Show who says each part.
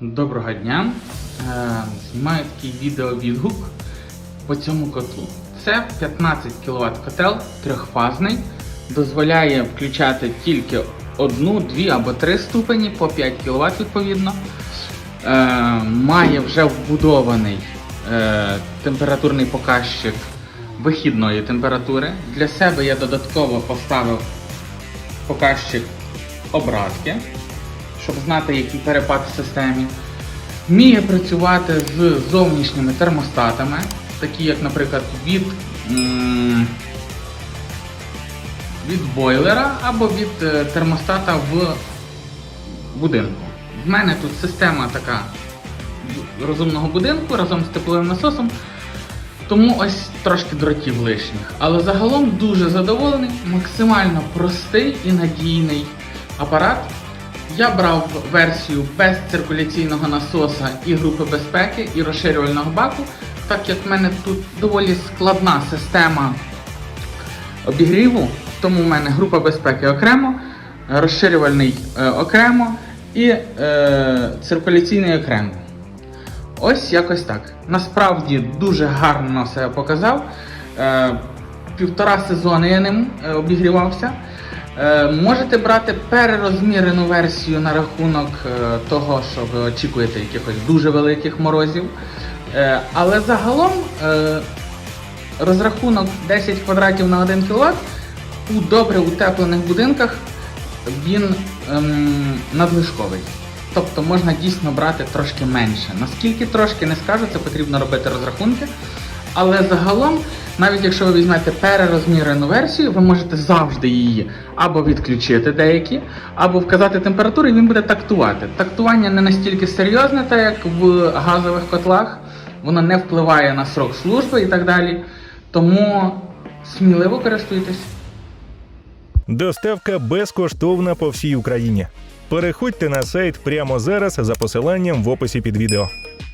Speaker 1: Доброго дня. Е, Знімаю такий відеовідгук по цьому котлу. Це 15 кВт котел трьохфазний. Дозволяє включати тільки одну, дві або три ступені по 5 кВт відповідно. Е, Має вже вбудований е, температурний показчик вихідної температури. Для себе я додатково поставив показчик обратки щоб знати, який перепад в системі. Вміє працювати з зовнішніми термостатами, такі як, наприклад, від, від бойлера або від е, термостата в будинку. В мене тут система така розумного будинку разом з тепловим насосом. Тому ось трошки дротів лишніх. Але загалом дуже задоволений, максимально простий і надійний апарат. Я брав версію без циркуляційного насоса і групи безпеки, і розширювального баку, так як в мене тут доволі складна система обігріву, тому в мене група безпеки окремо, розширювальний е, окремо і е, циркуляційний окремо. Ось якось так. Насправді дуже гарно себе показав. Е, півтора сезони я ним е, обігрівався. Е, можете брати перерозмірену версію на рахунок е, того, що ви очікуєте якихось дуже великих морозів. Е, але загалом розрахунок 10 квадратів на 1 кВт у добре утеплених будинках він ем, надлишковий. Тобто можна дійсно брати трошки менше. Наскільки трошки не скажу, це потрібно робити розрахунки. Але загалом, навіть якщо ви візьмете перерозмірену версію, ви можете завжди її або відключити деякі, або вказати температуру, і він буде тактувати. Тактування не настільки серйозне, так як в газових котлах, воно не впливає на срок служби і так далі. Тому сміливо користуйтесь.
Speaker 2: Доставка безкоштовна по всій Україні. Переходьте на сайт прямо зараз за посиланням в описі під відео.